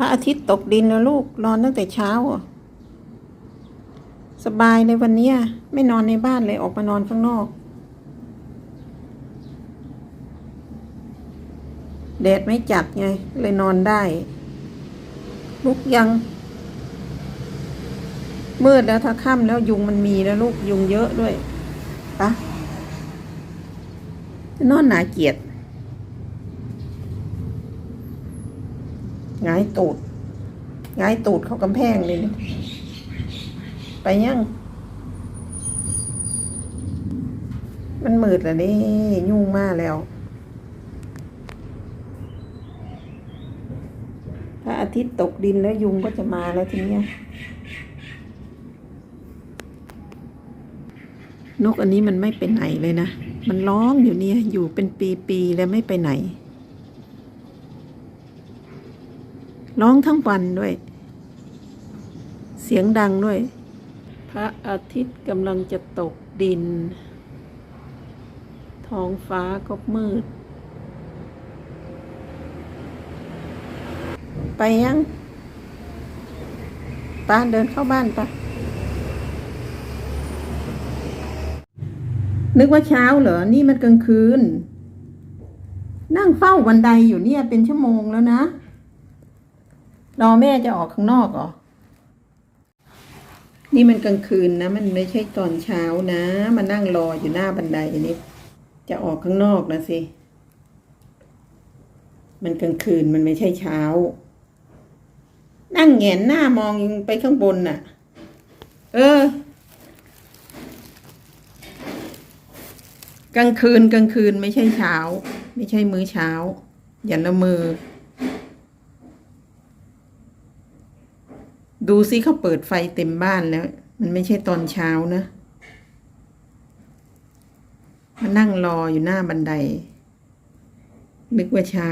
พระอาทิตย์ตกดินแล้วลูกนอนตั้งแต่เช้าอะสบายเลยวันเนี้ยไม่นอนในบ้านเลยออกมานอนข้างนอก แดดไม่จัดไง เลยนอนได้ ลุกยัง มืดแล้วถ้าค่ำแล้วยุงมันมีแล้วลูกยุงเยอะด้วยปะนอนหนาเกียดห งายตูดงายตูดเข้ากำแพงเลยไปยัง มันมืดแล้วนี่ยุ่งมากแล้ว ถ้าอาทิตย์ตกดินแล้วยุงก็จะมาแล้วทีเนี้ยนกอันนี้มันไม่ไปไหนเลยนะ มันร้องอยู่เนี่ย อยู่เป็นปีๆแล้วไม่ไปไหน ร้องทั้งวันด้วย เสียงดังด้วย พระอาทิตย์กำลังจะตกดิน ท้องฟ้าก็มืด ไปยังป้าเดินเข้าบ้านปะนึกว่าเช้าเหรอ นี่มันกลางคืน นั่งเฝ้าบันไดอยู่เนี่ยเป็นชั่วโมงแล้วนะ รอแม่จะออกข้างนอกเหรอ นี่มันกลางคืนนะ มันไม่ใช่ตอนเช้านะมานั่งรออยู่หน้าบันไดนี่จะออกข้างนอกนะสิ มันกลางคืนมันไม่ใช่เช้า นั่งแงนหน้ามองไปข้างบนน่ะ เออ กลางคืนกลางคืนไม่ใช่เช้า ไม่ใช่มื้อเช้า อย่าละมือ ดูซิเขาเปิดไฟเต็มบ้านแล้ว มันไม่ใช่ตอนเช้านะมานั่งรออยู่หน้าบันได นึกว่าเช้า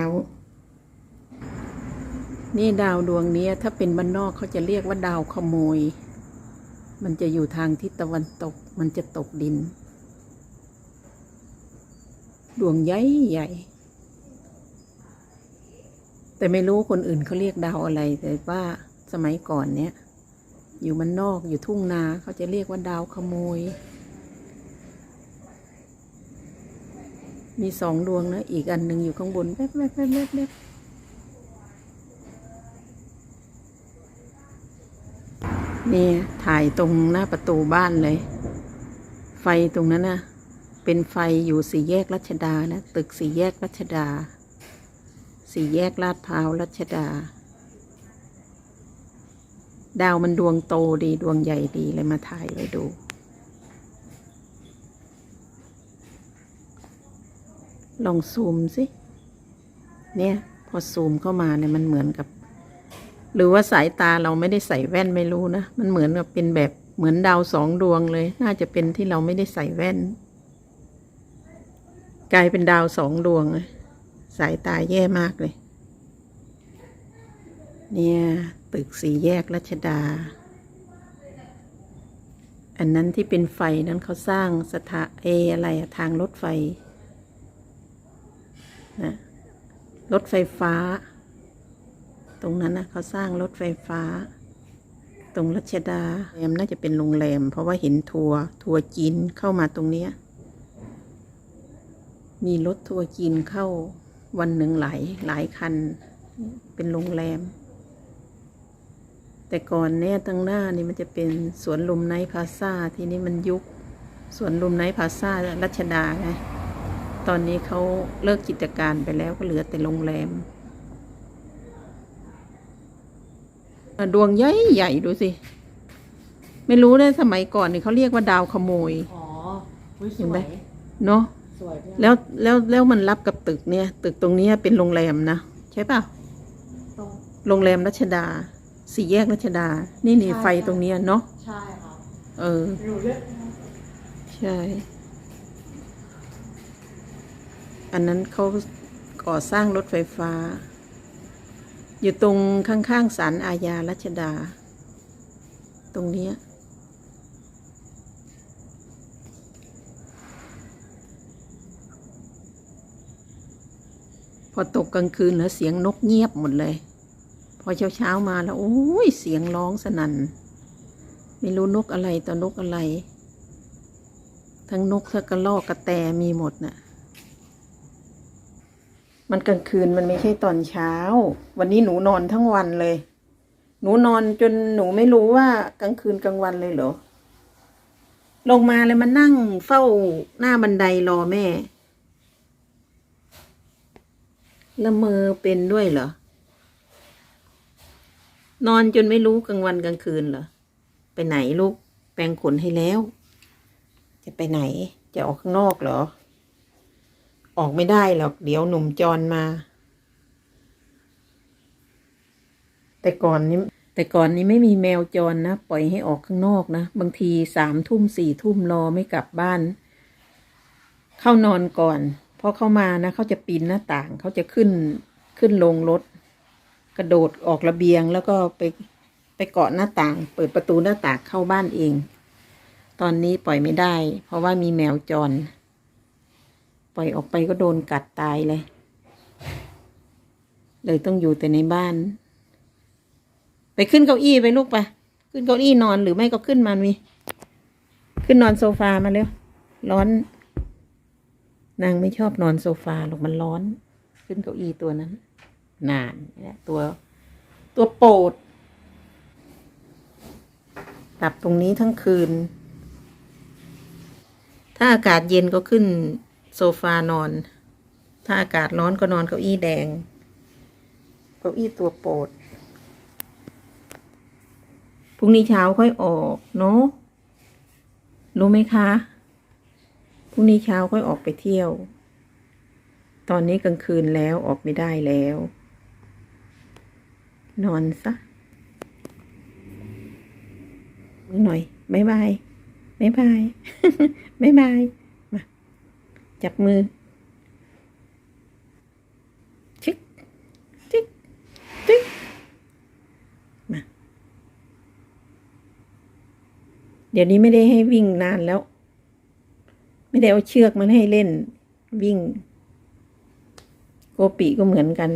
นี่ดาวดวงนี้ถ้าเป็นบ้านนอกเขาจะเรียกว่าดาวขโมย มันจะอยู่ทางทิศตะวันตก มันจะตกดิน ดวงใหญ่ใหญ่แต่ไม่รู้คนอื่นเขาเรียกดาวอะไรแต่ว่า สมัยก่อนเนี้ยอยู่มันนอกอยู่ทุ่งนาเขาจะเรียกว่าดาวขโมย มีสองดวงนะ อีกอันหนึ่งอยู่ข้างบนแวบแวบแวบแวบแวบนี่ถ่ายตรงหน้าประตูบ้านเลย ไฟตรงนั้นนะเป็นไฟอยู่สี่แยกรัชดานะ ตึกสี่แยกรัชดา สี่แยกลาดพร้าวรัชดา ดาวมันดวงโตดีดวงใหญ่ดีเลยมาถ่ายไว้ดู ลองซูมสิ เนี่ย พอซูมเข้ามาเนี่ยมันเหมือนกับ หรือว่าสายตาเราไม่ได้ใส่แว่นไม่รู้นะ มันเหมือนกับเป็นแบบเหมือนดาวสองดวงเลย น่าจะเป็นที่เราไม่ได้ใส่แว่น กลายเป็นดาวสองดวงเลยสายตาแย่มากเลย เนี่ย ตึกสีแยกรัชดา อันนั้นที่เป็นไฟนั้นเขาสร้างสถาเออะไรทางรถไฟนะรถไฟฟ้า ตรงนั้นนะเขาสร้างรถไฟฟ้า ตรงรัชดาแรมน่าจะเป็นโรงแรม เพราะว่าเห็นทัวร์ทัวร์จีนเข้ามาตรงเนี้ยมีรถทัวร์จีนเข้าวันหนึ่งหลายหลายคัน เป็นโรงแรม แต่ก่อนเนี่ยตั้งหน้านี่มันจะเป็นสวนลุมไนท์พลาซ่าที่นี่มันยุคสวนลุมไนท์พลาซ่ารัชดาไงตอนนี้เขาเลิกกิจการไปแล้วก็เหลือแต่โรงแรมอะดวงใหญ่ใหญ่ดูสิ ไม่รู้เลยสมัยก่อนนี่เขาเรียกว่าดาวขโมยอ๋ออุ๊ยสเห็นวไหมยเนาะสวยด้วยแล้วแล้วแล้วมันรับกับตึกเนี่ย ตึกตรงเนี้ยเป็นโรงแรมนะ ใช่ป่ะตรงโรงแรมรัชดา สี่แยกรัชดา นี่นี่ใช่ไฟตรงเนี้ยเนาะใช่ค่ะเออรู้ด้วยใช่ อันนั้นเขาก่อสร้างรถไฟฟ้า อยู่ตรงข้างๆศาลอาญารัชดา ตรงเนี้ยพอตกกลางคืนแล้วเสียงนกเงียบหมดเลยเพพ อเช้าเช้าๆมาแล้ว โอ้ย เสียงร้องสนั่น ไม่รู้นกอะไรต่อนกอะไร ทั้งนกทั้งกระรอกกระแตมีหมดน่ะ มันกลางคืนมันไม่ใช่ตอนเช้า วันนี้หนูนอนทั้งวันเลย หนูนอนจนหนูไม่รู้ว่ากลางคืนกลางวันเลยเหรอ ลงมาเลยมานั่งเฝ้าหน้าบันไดรอแม่ละเมอเป็นด้วยเหรอ นอนจนไม่รู้กลางวันกลางคืนเหรอ ไปไหนลูก แปรงขนให้แล้ว จะไปไหน จะออกข้างนอกเหรอ ออกไม่ได้หรอก เดี๋ยวหนุ่มจรมา แต่ก่อนนี้ แต่ก่อนนี้ไม่มีแมวจรนะ ปล่อยให้ออกข้างนอกนะ บางทีสามทุ่มสี่ทุ่มรอไม่กลับบ้าน เข้านอนก่อน พอเข้ามานะ เขาจะปีนหน้าต่าง เขาจะขึ้นขึ้นลงรถ กระโดดออกระเบียงแล้วก็ไปไปเกาะหน้าต่าง เปิดประตูหน้าต่างเข้าบ้านเอง ตอนนี้ปล่อยไม่ได้ เพราะว่ามีแมวจร ปล่อยออกไปก็โดนกัดตายเลย เลยต้องอยู่แต่ในบ้าน ไปขึ้นเก้าอี้ไปลูกไปขึ้นเก้าอี้นอนหรือไม่ก็ขึ้นมามีขึ้นนอนโซฟามาเร็วร้อน นางไม่ชอบนอนโซฟาหรอกมันร้อน ขึ้นเก้าอี้ตัวนั้น นานนี่แหละตัวตัวโปรดหลับตรงนี้ทั้งคืน ถ้าอากาศเย็นก็ขึ้นโซฟานอน ถ้าอากาศร้อนก็นอนเก้าอี้แดง เก้าอี้ตัวโปรดพรุ่งนี้เช้าค่อยออกเนาะ รู้ไหมคะ พรุ่งนี้เช้าค่อยออกไปเที่ยว ตอนนี้กลางคืนแล้วออกไม่ได้แล้ว นอนซะมือหน่อยบายบายบายบายบายบายมาจับมือชึกชึกชึกมาเดี๋ยวนี้ไม่ได้ให้วิ่งนานแล้ว ไม่ได้เอาเชือกมันให้เล่น วิ่ง โกปิก็เหมือนกัน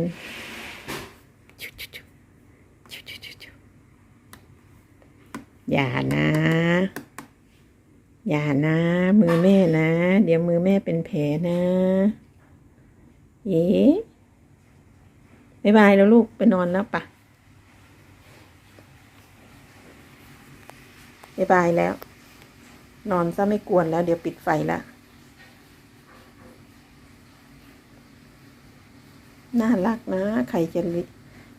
อย่านะ อย่านะ มือแม่นะ เดี๋ยวมือแม่เป็นแผลนะเอ๋บายบายแล้วลูกไปนอนแล้วปะบายบายแล้ว นอนซะไม่กวนแล้ว เดี๋ยวปิดไฟละน่ารักนะ ใครจะ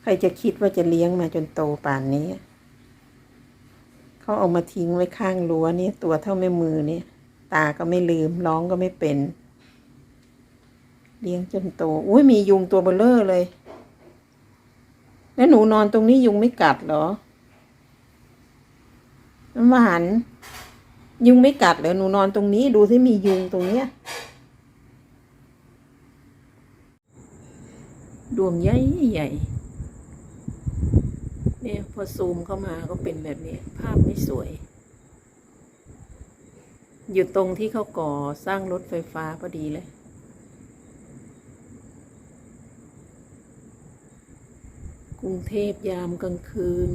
ใครจะคิดว่าจะเลี้ยงมาจนโตป่านนี้ เขาเอามาทิ้งไว้ข้างรั้วนี่ตัวเท่าแม่มือนี่ตาก็ไม่ลืมร้องก็ไม่เป็น เลี้ยงจนโตอุ้ยมียุงตัวเบลเลอร์เลย แล้วหนูนอนตรงนี้ยุงไม่กัดเหรอน้ำหวานยุงไม่กัดเหรอหนูนอนตรงนี้ดูสิมียุงตรงเนี้ยดวงใหญ่ใหญ่ พอซูมเข้ามาก็เป็นแบบนี้ ภาพไม่สวย อยู่ตรงที่เขาก่อสร้างรถไฟฟ้าพอดีเลย กรุงเทพยามกลางคืน